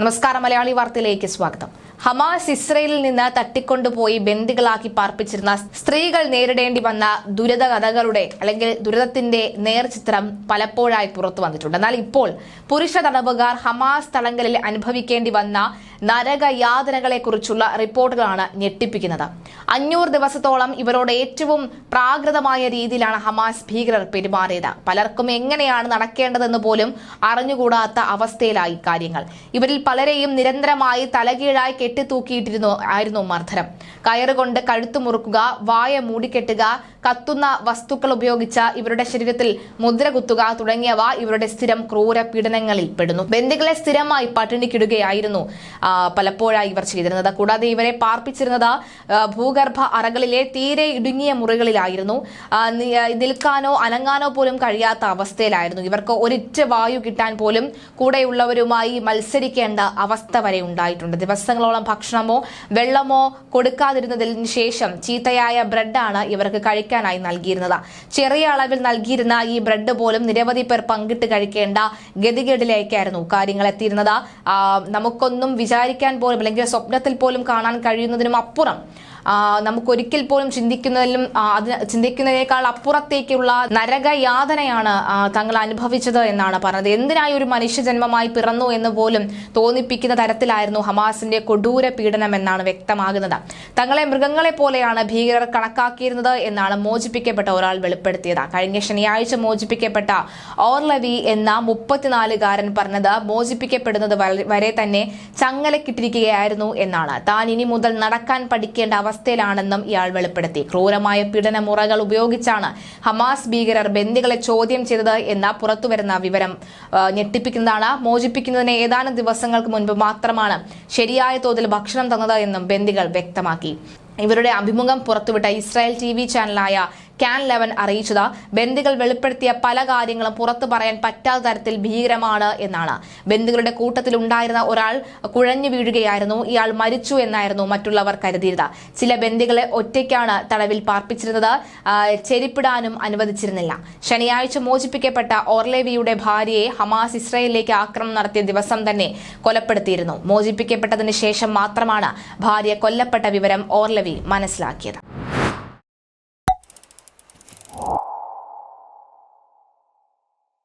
നമസ്കാരം മലയാളി വാർത്തയിലേക്ക് സ്വാഗതം. ഹമാസ് ഇസ്രയേലിൽ നിന്ന് തട്ടിക്കൊണ്ടുപോയി ബന്ദികളാക്കി പാർപ്പിച്ചിരുന്ന സ്ത്രീകൾ നേരിടേണ്ടി വന്ന ദുരിത കഥകളുടെ അല്ലെങ്കിൽ ദുരിതത്തിന്റെ നേർചിത്രം പലപ്പോഴായി പുറത്തു വന്നിട്ടുണ്ട്. എന്നാൽ ഇപ്പോൾ പുരുഷ തടവുകാർ ഹമാസ് തടങ്കലിൽ അനുഭവിക്കേണ്ടി വന്ന നരകയാതനകളെ കുറിച്ചുള്ള റിപ്പോർട്ടുകളാണ് ഞെട്ടിപ്പിക്കുന്നത്. അഞ്ഞൂറ് ദിവസത്തോളം ഇവരോട് ഏറ്റവും പ്രാകൃതമായ രീതിയിലാണ് ഹമാസ് ഭീകരർ പെരുമാറിയത്. പലർക്കും എങ്ങനെയാണ് നടക്കേണ്ടതെന്ന് പോലും അറിഞ്ഞുകൂടാത്ത അവസ്ഥയിലായി കാര്യങ്ങൾ. ഇവരിൽ പലരെയും നിരന്തരമായി തലകീഴായി കെട്ടിത്തൂക്കിയിട്ടിരുന്നു ആയിരുന്നു മർദ്ദനം. കയറുകൊണ്ട് കഴുത്തു മുറുക്കുക വായ മൂടിക്കെട്ടുക കത്തുന്ന വസ്തുക്കൾ ഉപയോഗിച്ച ഇവരുടെ ശരീരത്തിൽ മുദ്ര കുത്തുക തുടങ്ങിയവ ഇവരുടെ സ്ഥിരം ക്രൂര പീഡനങ്ങളിൽ പെടുന്നു. ബന്ധുക്കളെ സ്ഥിരമായി പട്ടിണിക്കിടുകയായിരുന്നു പലപ്പോഴായി ഇവർ ചെയ്തിരുന്നത്. കൂടാതെ ഇവരെ പാർപ്പിച്ചിരുന്നത് ഭൂഗർഭ അറകളിലെ തീരെ ഇടുങ്ങിയ മുറികളിലായിരുന്നു. നിൽക്കാനോ അനങ്ങാനോ പോലും കഴിയാത്ത അവസ്ഥയിലായിരുന്നു. ഇവർക്ക് ഒരിറ്റ വായു കിട്ടാൻ പോലും കൂടെയുള്ളവരുമായി മത്സരിക്കേണ്ട അവസ്ഥ വരെ ഉണ്ടായിട്ടുണ്ട്. ദിവസങ്ങളോളം ഭക്ഷണമോ വെള്ളമോ കൊടുക്കാതിരുന്നതിന് ശേഷം ചീത്തയായ ബ്രെഡാണ് ഇവർക്ക് കഴിക്കാനായി നൽകിയിരുന്നത്. ചെറിയ അളവിൽ നൽകിയിരുന്ന ഈ ബ്രെഡ് പോലും നിരവധി പേർ പങ്കിട്ട് കഴിക്കേണ്ട ഗതികേടിലേക്കായിരുന്നു കാര്യങ്ങൾ എത്തിയിരുന്നത്. നമുക്കൊന്നും വിചാരിക്കാൻ പോലും അല്ലെങ്കിൽ സ്വപ്നത്തിൽ പോലും കാണാൻ കഴിയുന്നതിനും അപ്പുറം നമുക്കൊരിക്കൽ പോലും ചിന്തിക്കുന്നതിലും അത് ചിന്തിക്കുന്നതിനേക്കാൾ അപ്പുറത്തേക്കുള്ള നരകയാതനയാണ് തങ്ങൾ അനുഭവിച്ചത് എന്നാണ് പറഞ്ഞത്. എന്തിനായി ഒരു മനുഷ്യജന്മമായി പിറന്നു എന്ന് പോലും തോന്നിപ്പിക്കുന്ന തരത്തിലായിരുന്നു ഹമാസിന്റെ കൊടൂര പീഡനം എന്നാണ് വ്യക്തമാകുന്നത്. തങ്ങളെ മൃഗങ്ങളെ പോലെയാണ് ഭീകരർ കണക്കാക്കിയിരുന്നത് എന്നാണ് മോചിപ്പിക്കപ്പെട്ട ഒരാൾ വെളിപ്പെടുത്തിയത്. കഴിഞ്ഞ ശനിയാഴ്ച മോചിപ്പിക്കപ്പെട്ട ഓർലവി എന്ന മുപ്പത്തിനാലുകാരൻ പറഞ്ഞത് മോചിപ്പിക്കപ്പെടുന്നത് വരെ തന്നെ ചങ്ങലക്കിട്ടിരിക്കുകയായിരുന്നു എന്നാണ്. താൻ ഇനി മുതൽ നടക്കാൻ പഠിക്കേണ്ട അവസ്ഥയിലാണെന്നും ഇയാൾ വെളിപ്പെടുത്തി. ക്രൂരമായ പീഡനമുറകൾ ഉപയോഗിച്ചാണ് ഹമാസ് ഭീകരർ ബന്ദികളെ ചോദ്യം ചെയ്തത് എന്ന പുറത്തുവരുന്ന വിവരം ഞെട്ടിപ്പിക്കുന്നതാണ് മോചിപ്പിക്കുന്നതിന് ഏതാനും ദിവസങ്ങൾക്ക് മുൻപ് മാത്രമാണ് ശരിയായ തോതിൽ ഭക്ഷണം തന്നത് എന്നും ബന്ദികൾ വ്യക്തമാക്കി. ഇവരുടെ അഭിമുഖം പുറത്തുവിട്ട ഇസ്രായേൽ ടി ചാനലായ ക്യാൻ ലെവൻ അറിയിച്ചത്. ബന്ദികൾ വെളിപ്പെടുത്തിയ പല കാര്യങ്ങളും പുറത്തു പറയാൻ പറ്റാത്ത തരത്തിൽ ഭീകരമാണ് എന്നാണ്. ബന്ദികളുടെ കൂട്ടത്തിൽ ഉണ്ടായിരുന്ന ഒരാൾ കുഴഞ്ഞു വീഴുകയായിരുന്നു. ഇയാൾ മരിച്ചു എന്നായിരുന്നു മറ്റുള്ളവർ കരുതിയത് ചില ബന്ദികളെ ഒറ്റയ്ക്കാണ് തടവിൽ പാർപ്പിച്ചിരുന്നത്. ചെരിപ്പിടാനും അനുവദിച്ചിരുന്നില്ല. ശനിയാഴ്ച മോചിപ്പിക്കപ്പെട്ട ഓർലേവിയുടെ ഭാര്യയെ ഹമാസ് ഇസ്രയേലിലേക്ക് ആക്രമണം നടത്തിയ ദിവസം തന്നെ കൊലപ്പെടുത്തിയിരുന്നു. മോചിപ്പിക്കപ്പെട്ടതിന് ശേഷം മാത്രമാണ് ഭാര്യ കൊല്ലപ്പെട്ട വിവരം ഓർലവി മനസ്സിലാക്കിയത്.